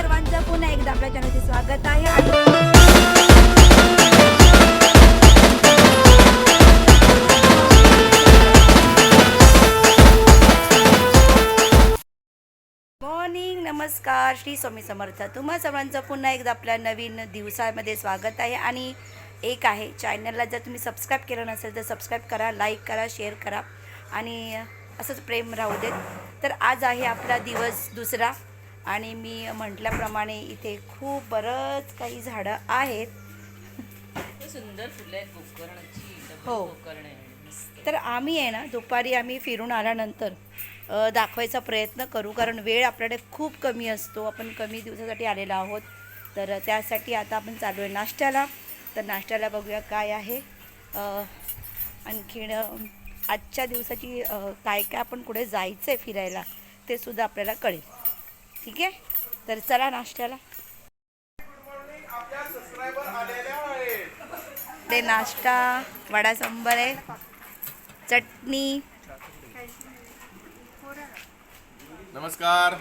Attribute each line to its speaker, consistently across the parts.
Speaker 1: सर्वांचं पुन्हा एकदा आपल्या चॅनलचे स्वागत आहे. मॉर्निंग नमस्कार. श्री स्वामी समर्थ. तुम्हा सर्वांचं पुन्हा एकदा आपल्या नवीन दिवसामध्ये स्वागत आहे. आणि एक आहे चॅनलला जर तुम्ही सबस्क्राईब केलं नसेल तर सबस्क्राईब करा लाईक करा शेअर करा. आणि असंच प्रेम राहू देत. तर आज आहे आपला दिवस दुसरा. आणि मी म्हटल्याप्रमाणे इथे खूप बरंच काही झाडं आहेत.
Speaker 2: सुंदर फुलं आहेत गोकर्णाची
Speaker 1: हो. तर आम्ही आहे ना दुपारी आम्ही फिरून आल्यानंतर दाखवायचा प्रयत्न करू कारण वेळ आपल्याकडे खूप कमी असतो आपण कमी दिवसासाठी आलेलो आहोत. तर त्यासाठी आता आपण चालू आहे नाश्त्याला. तर नाश्त्याला बघूया काय आहे. आणखीन आजच्या दिवसाची काय काय आपण कुठे जायचं आहे फिरायला ते सुद्धा आपल्याला कळेल. ठीक आहे? तर चला नाश्त्याला. ते नाश्ता वडा सांबार आहे चटणी.
Speaker 3: नमस्कार.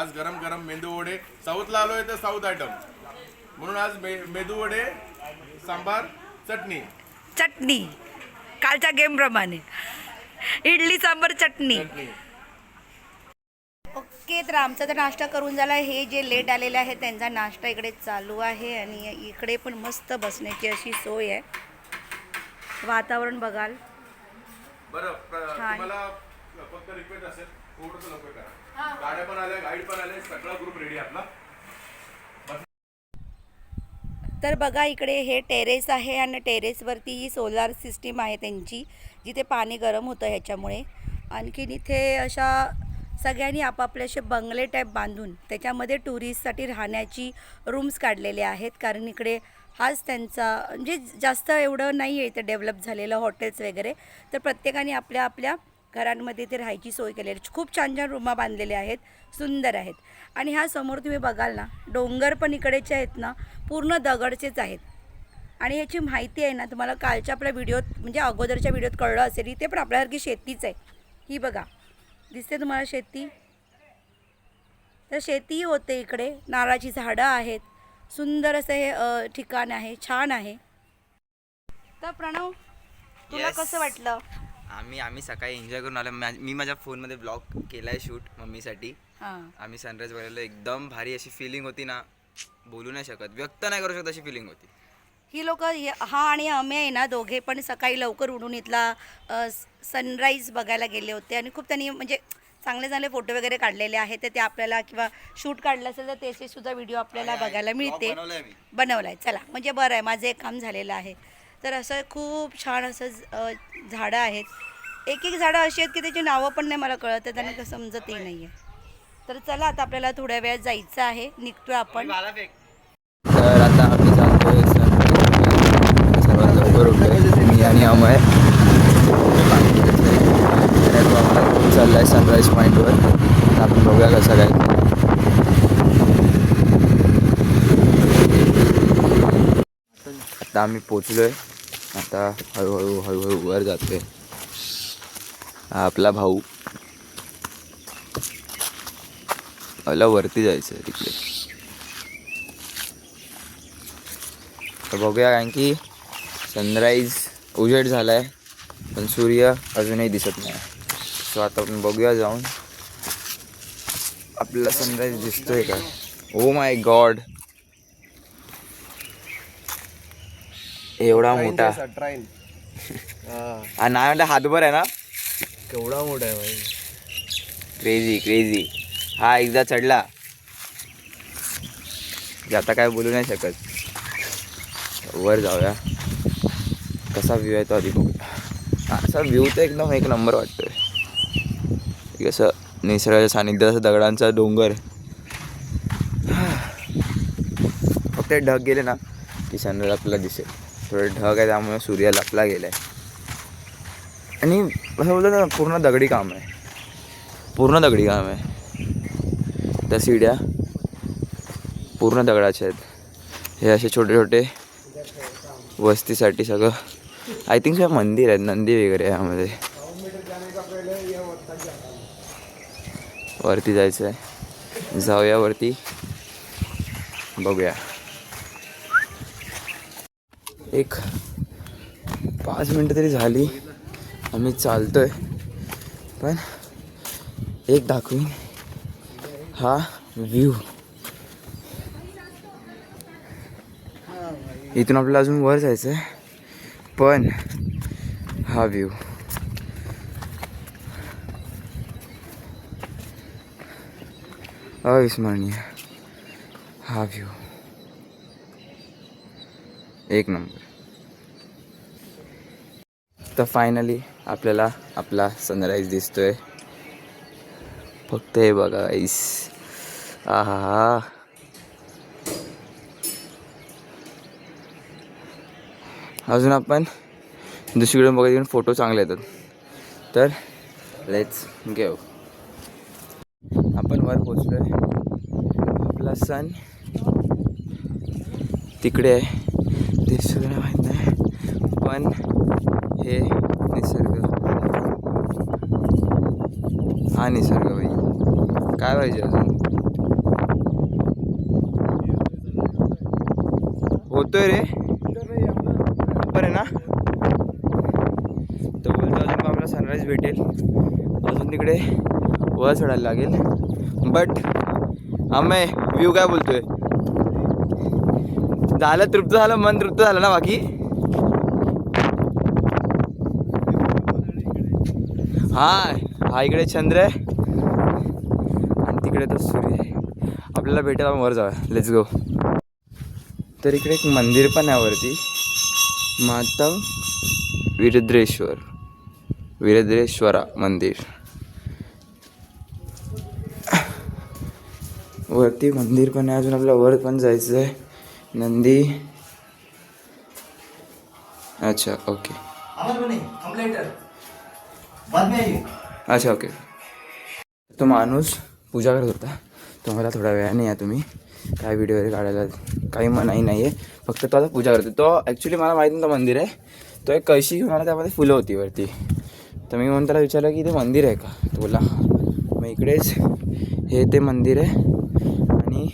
Speaker 3: आज गरम गरम मेंदू वडे. साऊथला आलोय तर साऊथ आयटम म्हणून आज मे मेदू वडे सांबार चटणी.
Speaker 1: चटणी. कालच्या गेमप्रमाणे इडली सांबर चटणी.
Speaker 3: चटणी.
Speaker 1: ओके तर आमचा तर नाश्ता करून झाला. हे जे लेट आलेले आहे त्यांचा नाश्ता इकडे चालू आहे आणि इकडे पण मस्त बसण्याची अशी सोय आहे. वातावरण बघाल.
Speaker 3: फक्त रिक्वेस्ट असेल थोडंसं लवकर करा. गाड्या पण आल्या गाईड पण आले सगळा ग्रुप रेडी आपला.
Speaker 1: तर बघा इकडे हे टेरेस आहे आणि टेरेसवरती ही सोलार सिस्टीम आहे त्यांची जिथे पाणी गरम होतं ह्याच्यामुळे. आणखीन इथे अशा सगळ्यांनी आपापले असे बंगले टाईप बांधून त्याच्यामध्ये टुरिस्टसाठी राहण्याची रूम्स काढलेले आहेत. कारण इकडे हाच त्यांचा म्हणजे जास्त एवढं नाही आहे इथे डेव्हलप झालेलं हॉटेल्स वगैरे. तर प्रत्येकाने आपल्या आपल्या घरांमध्ये ते राहायची सोय केलेली आहे. खूप छान छान रूमा बांधलेल्या आहेत. सुंदर आहेत. आणि ह्या समोर तुम्ही बघाल ना डोंगर पण इकडेचे आहेत ना पूर्ण दगडचेच आहेत. आणि याची माहिती आहे ना तुम्हाला कालच्या आपल्या व्हिडिओत म्हणजे अगोदरच्या व्हिडिओत कळलं असेल इथे पण आपल्यासारखी शेतीच आहे. ही बघा. दिसते तुम्हाला शेती? तर शेती होते इकडे. नारळाची झाडं आहेत. सुंदर असं हे ठिकाण आहे. छान आहे. तर प्रणव तुला
Speaker 4: Yes.
Speaker 1: कसं वाटलं?
Speaker 4: आम्ही आम्ही सकाळी एन्जॉय करून आलो. मा- माझ्या फोनमध्ये ब्लॉग केला आहे शूट मम्मीसाठी.
Speaker 1: हां.
Speaker 4: आम्ही सनराईज बघायला एकदम भारी अशी फिलिंग होती ना. बोलू नाही शकत. व्यक्त नाही करू शकत अशी फिलिंग होती.
Speaker 1: ही लोक हा आणि अमे आहे ना दोघे पण सकाळी लवकर उठून इथला सनराईज बघायला गेले होते आणि खूप त्यांनी म्हणजे चांगले चांगले फोटो वगैरे काढलेले आहेत. तर ते आपल्याला किंवा शूट काढलं असेल तर त्याचे सुद्धा व्हिडिओ आपल्याला बघायला मिळते. बनवलं आहे चला म्हणजे बरं आहे माझं एक काम झालेलं आहे. तर असं खूप छान असं झाडं आहेत. एक एक झाडं अशी आहेत की त्याची नावं पण नाही मला कळत त्यांना समजतही नाही आहे तर चला आता आपल्याला थोड्या वेळात जायचं आहे. निघतोय आपण.
Speaker 4: तर आता आम्ही जातोय सर्वात लवकर उठलोय मी आणि अमय चाललाय सनराईज पॉईंटवर आपण बघूया कसं काय. आता आम्ही पोचलोय आता हळूहळू हळूहळू वर जातोय. हा आपला भाऊ. मला वरती जायचं आहे तिकडे. तर बघूया कारण की सनराईज उजेड झाला आहे पण सूर्य अजूनही दिसत नाही. सो आता आपण बघूया जाऊन. आपल्याला सनराईज दिसतोय का? ओ माय गॉड एवढा मोठा. हा नाही म्हटलं हातभर आहे ना?
Speaker 5: केवढा मोठा आहे भाई.
Speaker 4: क्रेझी क्रेझी हा एकदा चढला. आता काय बोलू नाही शकत. वर जाऊया. कसा व्ह्यू आहे तो आधी बघूया हा, असा व्ह्यू तर एकदम एक नंबर वाटतोय. असं निसर्गाच्या सानिध्यात असं दगडांचा डोंगर. फक्त ढग गेले ना की सनराईज आपल्याला दिसेल. थोडं ढग आहे त्यामुळे सूर्य लपला गेला आहे आणि असं बोलतो ना पूर्ण दगडी काम आहे. पूर्ण दगडी काम आहे. त्या सीड्या पूर्ण दगडाच्या आहेत. हे असे छोटे छोटे वस्तीसाठी सगळं आय थिंक सगळं मंदिर आहेत नंदी वगैरे यामध्ये. वरती जायचं आहे जाऊया वरती. बघूया. एक पाच मिनटं तरी झाली. आम्ही चालतोय. पण एक दाखवीन. हा व्ह्यू. इथून आपल्याला अजून वर जायचं आहे पण हा व्ह्यू अविस्मरणीय. हा व्ह्यू एक नंबर तर फायनली आपल्याला आपला सनराईज दिसतोय. फक्त हे बघा आईस आहा अजून आपण दुसरीकडे बघत गेलो फोटो चांगले येतात. तर लेट्स घेऊ आपण वर पोचलोय आपला सण तिकडे आहे. ते सगळं माहीत नाही. पण हे निसर्ग. हा निसर्ग भाई काय पाहिजे अजून? होतोय रे. बरं आहे ना तो बोलतो अजून आम्हाला सनराईज भेटेल. अजून तिकडे वर चढायला लागेल. बट आम्ही व्ह्यू काय बोलतोय? झालं तृप्त झालं मन तृप्त झालं ना बाकी? हा हा इकडे चंद्र आहे. आणि तिकडे तो सूर्य आहे. आपल्याला भेटेल आपण वर जाऊया. लेट्स गो तर इकडे एक मंदिर पण आहे वरती. माता वीरद्रेश्वर वीरद्रेश्वरा मंदिर. वरती मंदिर पण आहे अजून आपल्याला वर पण जायचं आहे नंदी. अच्छा ओके. अच्छा ओके. तो माणूस पूजा करत होता. तो मला थोड्या वेळाने या तुम्ही. काय व्हिडिओ वगैरे काढायला काही मनाई नाही आहे फक्त तो आता पूजा करतो. तो ॲक्च्युली मला माहीत नव्हतं मंदिर आहे. तो एक कळशी घेऊन आला त्यामध्ये फुलं होती वरती. तर मी म्हणून त्याला विचारलं की ते मंदिर आहे का? तो बोला मग इकडेच हे ते मंदिर आहे आणि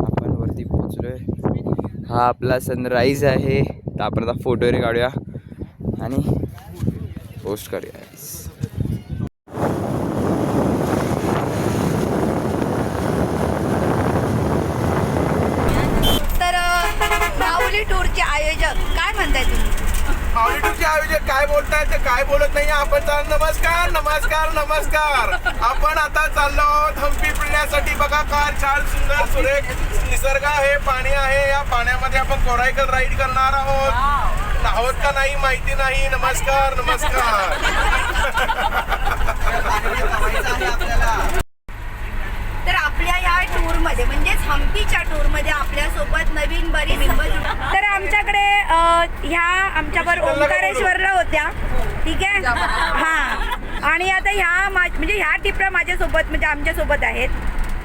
Speaker 4: आपण वरती पोचलो आहे हा आपला सनराईज आहे. तर आपण आता फोटो वगैरे काढूया आणि पोस्ट करूया
Speaker 1: तर अ, माऊली टूरचे आयोजक काय म्हणताय तुम्ही
Speaker 3: ऑडिटूचे आयोजक काय बोलताय ते काय बोलत नाही आपण चाल नमस्कार नमस्कार नमस्कार. आपण आता चाललो आहोत हम्पी फिरण्यासाठी बघा कार छान सुंदर सुरेख निसर्ग आहे पाणी आहे. या पाण्यामध्ये आपण कोरायकल राईड करणार आहोत. आहोत का नाही माहिती नाही. नमस्कार नमस्कार.
Speaker 1: आपल्या या टूरमध्ये म्हणजेच हम्पीच्या टूरमध्ये आपल्यासोबत नवीन बरीच तर आमच्याकडे ह्या आमच्यावर ओंकारेश्वरला होत्या. ठीक आहे? हा. आणि आता ह्या मा- म्हणजे ह्या टिपऱ्या माझ्यासोबत म्हणजे आमच्यासोबत आहेत.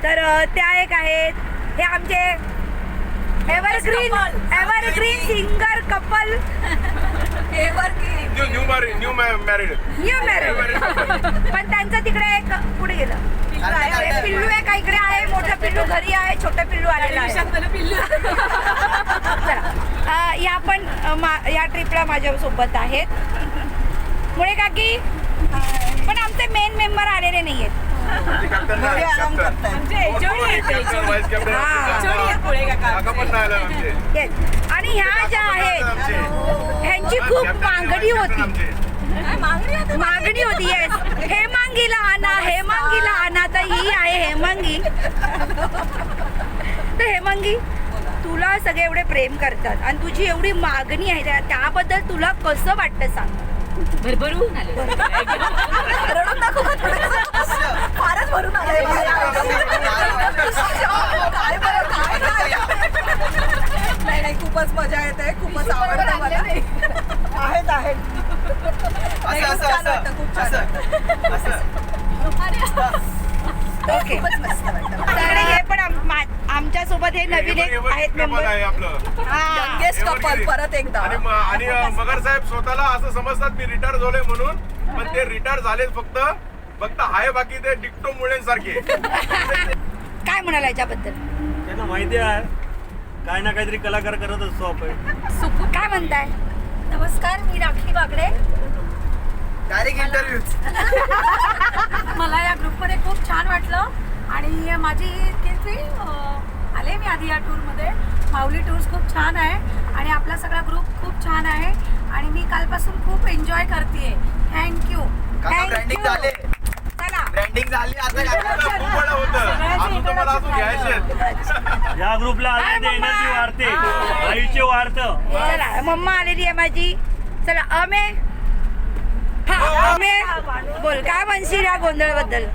Speaker 1: तर त्या एक आहेत. हे आमचे evergreen evergreen singer couple
Speaker 3: new new married new married
Speaker 1: new marriage पण त्यांचं तिकडे एक पुढे गेलं. आहे. पिल्लू आहे का इकडे आहे मोठं पिल्लू घरी आहे छोटं पिल्लू आलेलं आहे. चला. अ, या पण अ, मा- या ट्रिपला माझ्या सोबत आहेत. मुळे काकी पण आमचे मेन मेंबर आलेले नाही आहेत. आणि ह्या ज्या आहेत ह्यांची खूप मागणी होती. मागणी होती येस हेमांगीला आणा हेमांगीला आणा तर ही आहे हेमांगी. तर हेमांगी तुला सगळे एवढे प्रेम करतात आणि तुझी एवढी मागणी आहे त्या- त्याबद्दल तुला कसं वाटतं सांग?
Speaker 2: भरभरून आले.
Speaker 1: फारच भरून
Speaker 6: नाही खूपच मजा येते खूपच आवडतं मला. आहेत आहेत. नाही, खूप छान वाटतं खूप छान वाटतं.
Speaker 1: ओके. हे पण आमच्यासोबत हे नवीन एक आहेत मेंबर
Speaker 3: आहे आपलं.
Speaker 6: Youngest couple परत एकदा.
Speaker 3: आणि मगर साहेब स्वतःला असं समजतात मी रिटायर झालोय म्हणून. पण ते रिटायर झाले फक्त फक्त आहे बाकी ते डिक्टो मुळे सारखे
Speaker 1: काय म्हणाला याच्याबद्दल?
Speaker 5: त्यांना माहिती आहे. काय ना काहीतरी कलाकार करत असतो आपण.
Speaker 1: सुकू काय म्हणताय?
Speaker 6: नमस्कार मी राखी बागडे.
Speaker 4: डायरेक्ट इंटरव्ह्यू
Speaker 6: मला या ग्रुपमध्ये खूप छान वाटलं. आणि माझी किती अं, आले मी आधी या टूरमध्ये माऊली टूर्स खूप छान आहे. आणि आपला सगळा ग्रुप खूप छान आहे. आणि मी कालपासून खूप एन्जॉय करते थँक्यू
Speaker 4: ब्रँडिंग झाले. ब्रँडिंग झाली. आता काय
Speaker 3: खूप बरं होतं. अजून तर मला अजून घ्यायचे
Speaker 5: या ग्रुपला एनर्जी वाढते. आयुष्य वाढतं.
Speaker 1: चला मम्मा आलेली आहे माझी. चला अमे. हा अमे. बोल काय म्हणशील या गोंधळबद्दल?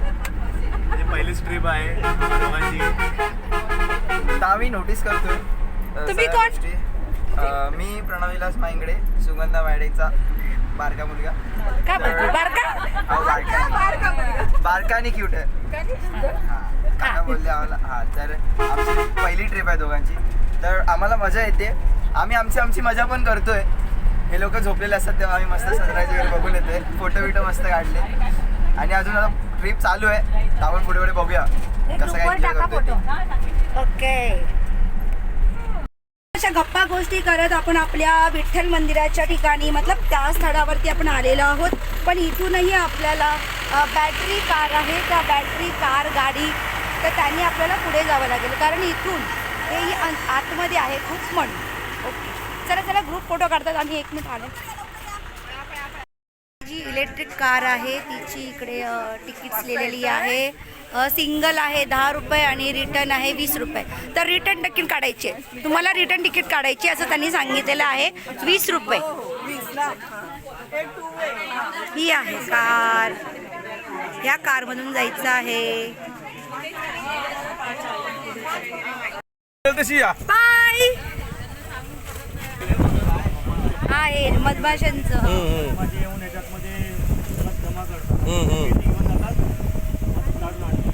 Speaker 5: माझी पहिलीच ट्रिप आहे.
Speaker 4: आम्ही नोटीस करतोय.
Speaker 1: तुम्ही कोण?
Speaker 4: मी प्रणविलास मांगडे सुगंधा वाडेचा बारका मुलगा.
Speaker 1: काय म्हणतो बारका?
Speaker 4: बारका? आणि क्यूट आहे. हा. काका बोलले आम्हाला हा तर आमची पहिली ट्रिप आहे दोघांची. तर आम्हाला मजा येते. आम्ही आमची आमची मजा पण करतोय. हे लोक झोपलेले असतात तेव्हा आम्ही मस्त सनराईज वगैरे बघून येतोय. फोटो बिटो मस्त काढले. आणि अजून आता ट्रिप चालू आहे. आपण पुढे पुढे बघूया. कसं काय.
Speaker 1: ओके अशा गप्पा गोष्टी करत आपण आपल्या विठ्ठल मंदिराच्या ठिकाणी मतलब त्या स्थळावरती आपण आलेलो आहोत. पण इथूनही आपल्याला बॅटरी कार आहे. त्या बॅटरी कार गाडी तर त्यांनी आपल्याला पुढे जावं लागेल. कारण इथून तेही आतमध्ये आहे खूप म्हण. ओके. चला चला ग्रुप फोटो काढतात. आम्ही एक मिनिट आलो जी इलेक्ट्रिक कार आहे तिची इकडे तिकीट्स लिहिलेली आहे. सिंगल आहे दहा रुपये आणि रिटर्न आहे वीस रुपये. तर रिटर्न तिकीट काढायचे तुम्हाला रिटर्न तिकीट काढायचे असं त्यांनी सांगितलेलं आहे. वीस रुपये. ही आहे कार. ह्या कारमधून जायचं आहे. बाय. आहे मधमाशांचं
Speaker 5: माझे येऊन याच्यातमध्ये परत जमा करतात शेती घेऊन जातात मग काढून आणतात.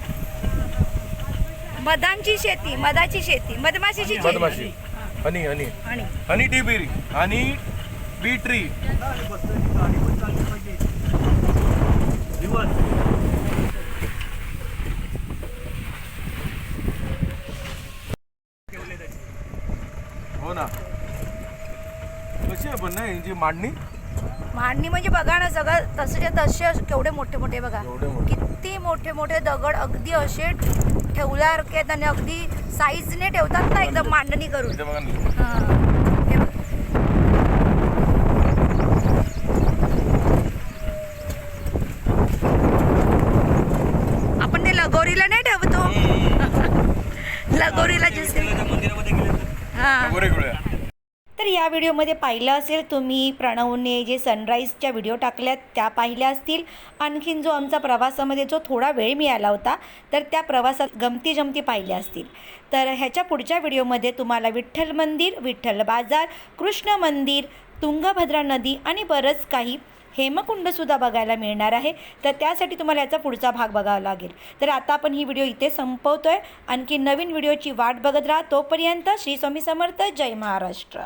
Speaker 1: मधांची शेती मधाची शेती मधमाशीची शेती.
Speaker 3: मधमाशी. Honey honey.
Speaker 1: आणि
Speaker 3: honey tea bee honey bee tree. हो ना. कशी आहे पण ना यांची मांडणी?
Speaker 1: मांडणी म्हणजे बघा ना सगळं तसे तसे केवढे मोठे मोठे बघा.
Speaker 3: एवढे मोठे.
Speaker 1: किती मोठे मोठे दगड अगदी असे ठेवल्यासारखे आणि अगदी साईजने ठेवतात ना एकदम मांडणी करून
Speaker 3: इथे बघा ना
Speaker 1: हा. हे बघ. आपण ते लगोरीला नाही ठेवतो लगोरीला जसे
Speaker 5: मंदिरामध्ये गेले तर
Speaker 1: हा
Speaker 3: गोरे गोळ्या
Speaker 1: तर या व्हिडिओमध्ये पाहिलं असेल तुम्ही प्रणवने जे सनराईजच्या व्हिडिओ टाकल्यात त्या पाहिल्या असतील. आणखीन जो आमचा प्रवासामध्ये जो थोडा वेळ मिळाला होता तर त्या प्रवासात गमती जमती पाहिल्या असतील. तर ह्याच्या पुढच्या व्हिडिओमध्ये तुम्हाला विठ्ठल मंदिर विठ्ठल बाजार कृष्ण मंदिर तुंगभद्रा नदी आणि बरंच काही हेमकुंडसुद्धा बघायला मिळणार आहे. तर त्यासाठी तुम्हाला याचा पुढचा भाग बघावा लागेल. तर आता आपण ही व्हिडिओ इथे संपवतो आहे आणखी नवीन व्हिडिओची वाट बघत राहा. तोपर्यंत श्री स्वामी समर्थ. जय महाराष्ट्र.